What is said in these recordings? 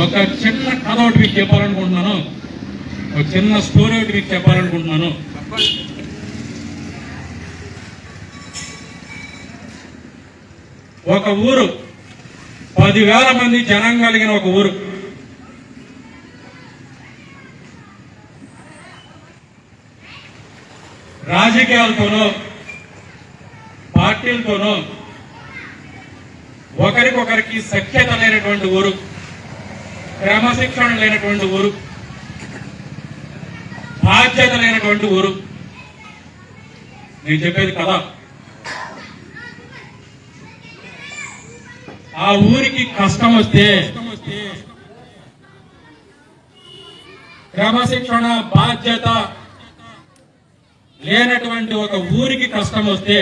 ఒక చిన్న కథ ఒకటి మీకు చెప్పాలనుకుంటున్నాను. ఒక చిన్న స్టోరీ ఒకటి మీకు చెప్పాలనుకుంటున్నాను. ఒక ఊరు పదివేల మంది జనం కలిగిన ఒక ఊరు. రాజకీయాలతోనో పార్టీలతోనో ఒకరికొకరికి సఖ్యత లేనటువంటి ఊరు. క్రమశిక్షణ లేనటువంటి ఊరు బాధ్యత లేనటువంటి ఊరు. నేను చెప్పేది కదా. ఆ ఊరికి కష్టం వస్తే క్రమశిక్షణ బాధ్యత లేనటువంటి ఒక ఊరికి కష్టం వస్తే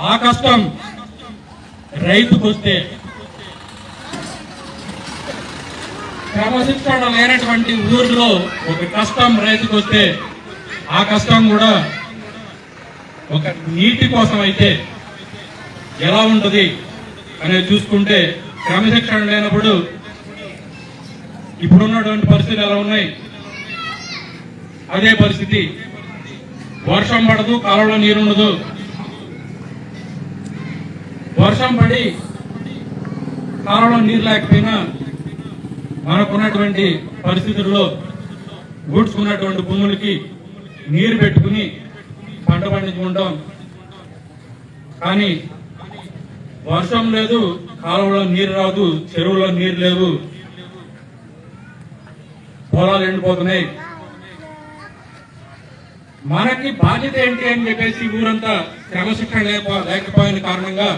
ఆ కష్టం రైతుకొస్తే. క్రమశిక్షణ లేనటువంటి ఊర్లో ఒక కష్టం రైతుకొస్తే ఆ కష్టం కూడా ఒక నీటి కోసం అయితే ఎలా ఉంటుంది అనేది చూసుకుంటే క్రమశిక్షణ లేనప్పుడు ఇప్పుడున్నటువంటి పరిస్థితులు ఎలా ఉన్నాయి? అదే పరిస్థితి. వర్షం పడదు కాలంలో నీరు ఉండదు. వర్షం పడి కాలంలో నీరు లేకపోయినా మనకున్నటువంటి పరిస్థితుల్లో ఊడ్చుకున్నటువంటి భూములకి నీరు పెట్టుకుని పంట పండించుకుంటాం. కానీ వర్షం లేదు కాలువలో నీరు రాదు చెరువులో నీరు లేవు. పొలాలు ఎండిపోతున్నాయి. మనకి బాధ్యత ఏంటి అని చెప్పేసి ఊరంతా క్రమశిక్షణ లేకపో లేకపోయిన కారణంగా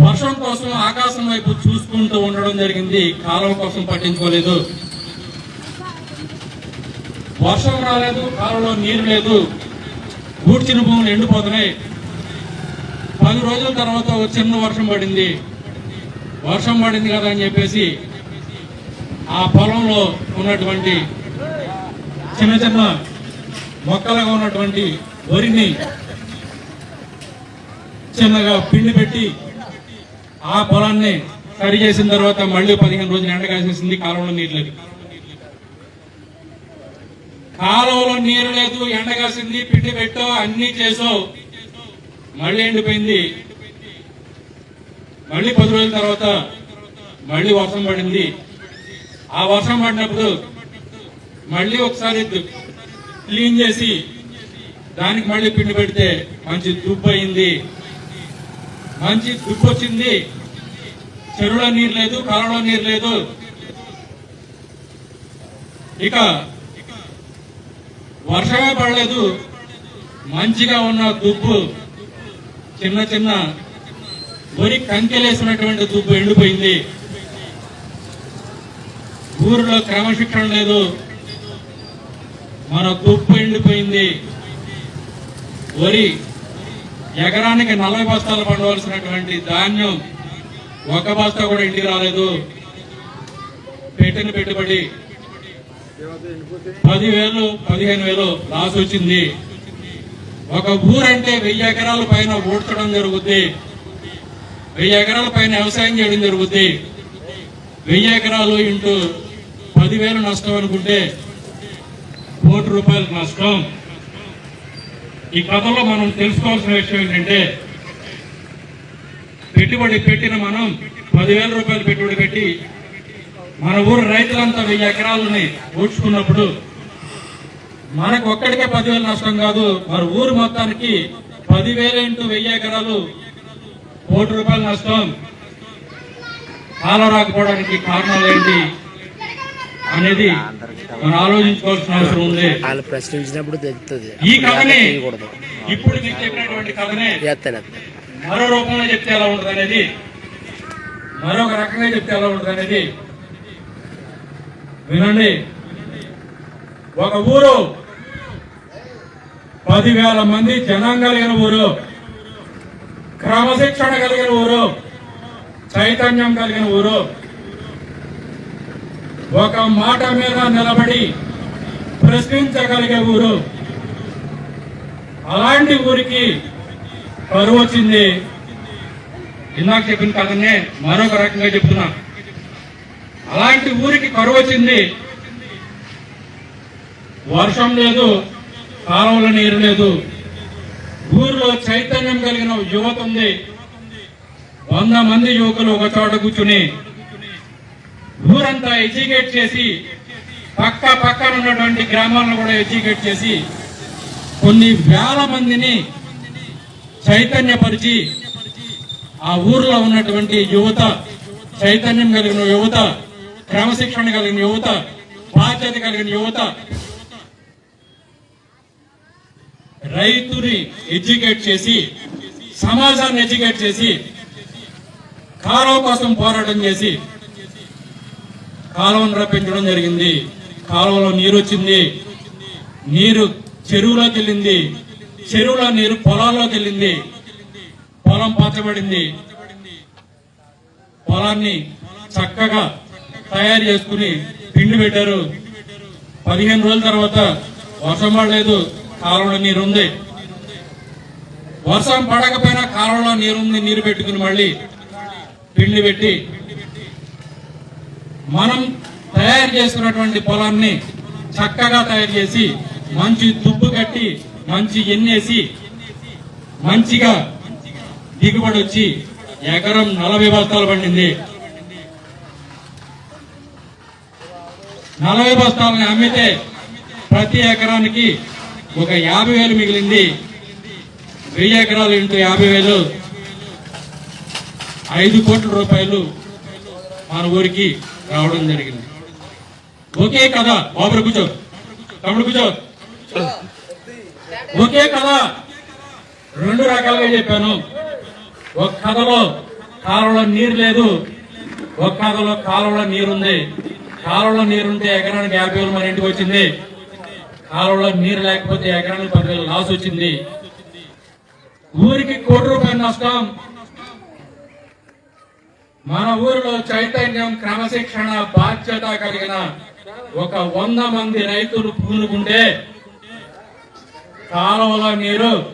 వర్షం కోసం ఆకాశం వైపు చూసుకుంటూ ఉండడం జరిగింది. కాలువ కోసం పట్టించుకోలేదు. వర్షం రాలేదు కాలంలో నీరు లేదు. గూడ్చిన భూములు ఎండిపోతున్నాయి. పది రోజుల తర్వాత ఒక చిన్న వర్షం పడింది. వర్షం పడింది కదా అని చెప్పేసి ఆ పొలంలో ఉన్నటువంటి చిన్న చిన్న మొక్కలుగా ఉన్నటువంటి వరిని చిన్నగా పిండి పెట్టి ఆ పొలాన్ని సరి చేసిన తర్వాత మళ్ళీ పదిహేను రోజులు ఎండ కాసేసింది కాలువలో నీరు లేదు. కాలువలో నీరు లేదు ఎండ కాసింది పిండి పెట్టో అన్ని చేసో. మళ్ళీ ఎండిపోయింది. మళ్ళీ పది రోజుల తర్వాత మళ్ళీ వర్షం పడింది. ఆ వర్షం పడినప్పుడు మళ్ళీ ఒకసారి క్లీన్ చేసి దానికి మళ్ళీ పిండి పెడితే మంచి దుబ్బు అయింది మంచి దుబ్బు వచ్చింది చెరువులో నీరు లేదు కాలంలో నీరు లేదు. ఇక వర్షమే పడలేదు. మంచిగా ఉన్న దుబ్బు చిన్న చిన్న వరి కంకెలేసినటువంటి దుబ్బు ఎండిపోయింది. ఊరిలో క్రమశిక్షణ లేదు. మన దుబ్బు ఎండిపోయింది. వరి ఎకరానికి నలభై బస్తాలు పండవలసినటువంటి ధాన్యం ఒక బస్తా కూడా ఇంటికి రాలేదు. పెట్టిన పెట్టుబడి. పదివేలు పదిహేను వేలు లాస్ వచ్చింది. ఒక ఊరంటే వెయ్యి ఎకరాల పైన ఓడ్చడం జరుగుద్ది. వెయ్యి ఎకరాల పైన వ్యవసాయం చేయడం జరుగుద్ది. వెయ్యి ఎకరాలు ఇంటూ పదివేలు నష్టం అనుకుంటే కోటి రూపాయల నష్టం. ఈ కథలో మనం తెలుసుకోవాల్సిన విషయం ఏంటంటే పెట్టుబడి పెట్టిన మనం పదివేల రూపాయలు పెట్టుబడి పెట్టి మన ఊరు రైతులంతా వెయ్యి ఎకరాలని ఊడ్చుకున్నప్పుడు మనకు ఒక్కడికే పదివేలు నష్టం కాదు మన ఊరు మొత్తానికి పదివేల ఇంటూ వెయ్యి ఎకరాలు కోటి రూపాయల నష్టం. కాలం రాకపోవడానికి కారణాలు ఏంటి అనేది మనం ఆలోచించుకోవాల్సిన అవసరం ఉంది. వాళ్ళు ప్రశ్నించినప్పుడు తెలుస్తుంది ఈ కథనే ఇప్పుడు మీకు చెప్పినటువంటి కథనే మరో రూపంలో చెప్తే ఎలా ఉంటుంది అనేది? మరొక రకంగా చెప్తే ఎలా ఉంటుంది అనేది? వినండి. ఒక ఊరు పదివేల మంది జనం కలిగిన ఊరు క్రమశిక్షణ కలిగిన ఊరు చైతన్యం కలిగిన ఊరు ఒక మాట మీద నిలబడి ప్రశ్నించగలిగే ఊరు అలాంటి ఊరికి కరువు వచ్చింది. ఇందాక చెప్పిన కథనే మరొక రకంగా చెప్తున్నా. అలాంటి ఊరికి కరువు వచ్చింది. వర్షం లేదు కాలువల నీరు లేదు. ఊరిలో చైతన్యం కలిగిన యువత ఉంది. వంద మంది యువకులు ఒక చోట కూర్చుని ఊరంతా ఎడ్యుకేట్ చేసి పక్క పక్కన ఉన్నటువంటి గ్రామాలను కూడా ఎడ్యుకేట్ చేసి కొన్ని వేల మందిని చైతన్యపరిచి ఆ ఊర్లో ఉన్నటువంటి యువత చైతన్యం కలిగిన యువత క్రమశిక్షణ కలిగిన యువత బాధ్యత కలిగిన యువత రైతుని ఎడ్యుకేట్ చేసి సమాజాన్ని ఎడ్యుకేట్ చేసి కాలువ కోసం పోరాటం చేసి కాలువను రప్పించడం జరిగింది. కాలువలో నీరు వచ్చింది నీరు చెరువులోకి వెళ్ళింది. చెరువులో నీరు పొలాల్లోకి వెళ్ళింది. పొలం పచ్చబడింది పొలాన్ని చక్కగా తయారు చేసుకుని పిండి పెట్టారు. పదిహేను రోజుల తర్వాత వర్షం పడలేదు కాలువలో నీరు ఉంది. వర్షం పడకపోయినా కాలువలో నీరు ఉంది నీరు పెట్టుకుని మళ్ళీ పిండి పెట్టి మనం తయారు చేసుకున్నటువంటి పొలాన్ని చక్కగా తయారు చేసి మంచి దుబ్బు కట్టి మంచి ఎన్నేసి మంచిగా దిగుబడి వచ్చి ఎకరం నలభై బస్తాలు పండింది. నలభై బస్తాలని అమ్మితే ప్రతి ఎకరానికి ఒక యాభై వేలు మిగిలింది. వెయ్యి ఎకరాలు ఇంటూ యాభై వేలు ఐదు కోట్ల రూపాయలు మన ఊరికి రావడం జరిగింది. ఓకే కదా బాబురు కూర్చో తమ్ముడు కూర్చో ఒకే కథ. రెండు రకాలుగా చెప్పాను. ఒక కథలో కాలువలో నీరు లేదు. ఒక కథలో కాలువలో నీరుంది. కాలువలో నీరుంటే ఎకరానికి యాభై వేలు మన ఇంటికి వచ్చింది. కాలువలో నీరు లేకపోతే ఎకరానికి పదివేలు లాస్ వచ్చింది. ఊరికి కోటి రూపాయలు నష్టం. మన ఊరిలో చైతన్యం క్రమశిక్షణ బాధ్యత కలిగిన ఒక వంద మంది రైతులు పూనుకుంటే కాలువలో నీరు.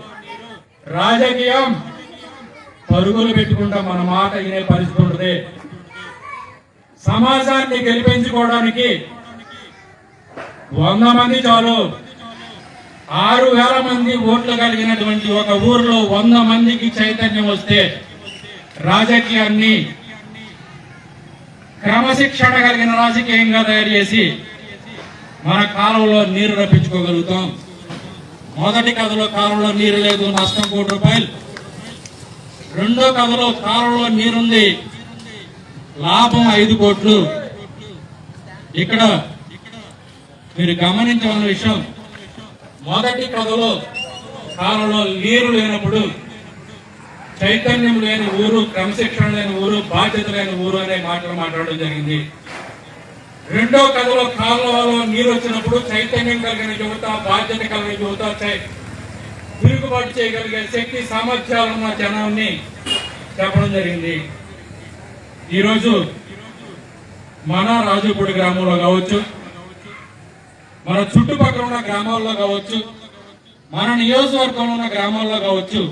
రాజకీయం. పరుగులు పెట్టుకుంటాం మన మాట వినే పరిస్థితి ఉంటుంది. సమాజాన్ని గెలిపించుకోవడానికి వంద మంది చాలు. ఆరు వేల మంది ఓట్లు కలిగినటువంటి ఒక ఊర్లో వంద మందికి చైతన్యం వస్తే రాజకీయాన్ని క్రమశిక్షణ కలిగిన రాజకీయంగా తయారు చేసి మన కాలంలో నీరు రప్పించుకోగలుగుతాం. మొదటి కథలో కాలంలో నీరు లేదు నష్టం కోటి రూపాయలు. రెండో కథలో కాలంలో నీరుంది లాభం ఐదు కోట్లు. ఇక్కడ మీరు గమనించవలసిన విషయం మొదటి కథలో కాలంలో నీరు లేనప్పుడు చైతన్యం లేని ఊరు క్రమశిక్షణ లేని ఊరు బాధ్యత లేని ఊరు అనే మాటలు మాట్లాడడం జరిగింది. రెండో కథలో కాలువలో నీరు వచ్చినప్పుడు చైతన్యం కలిగిన యువత బాధ్యత కలిగిన యువత తిరుగుబాటు చేయగలిగే శక్తి సామర్థ్యాలు ఉన్న జనాన్ని చెప్పడం జరిగింది. ఈరోజు మన రాజుపూడి గ్రామంలో కావచ్చు మన చుట్టుపక్కల ఉన్న గ్రామాల్లో కావచ్చు మన నియోజకవర్గంలో ఉన్న గ్రామాల్లో కావచ్చు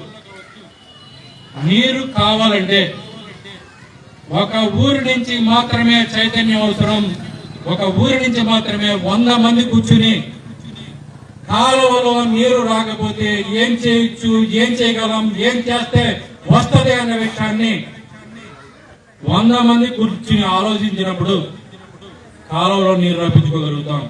నీరు కావాలంటే ఒక ఊరి నుంచి మాత్రమే చైతన్యం అవసరం. ఒక ఊరి నుంచి మాత్రమే వంద మంది కూర్చుని కాలువలో నీరు రాకపోతే ఏం చేయొచ్చు ఏం చేయగలం ఏం చేస్తే వస్తుంది అనే విషయాన్ని వంద మంది కూర్చుని ఆలోచించినప్పుడు కాలువలో నీరు రప్పించుకోగలుగుతాం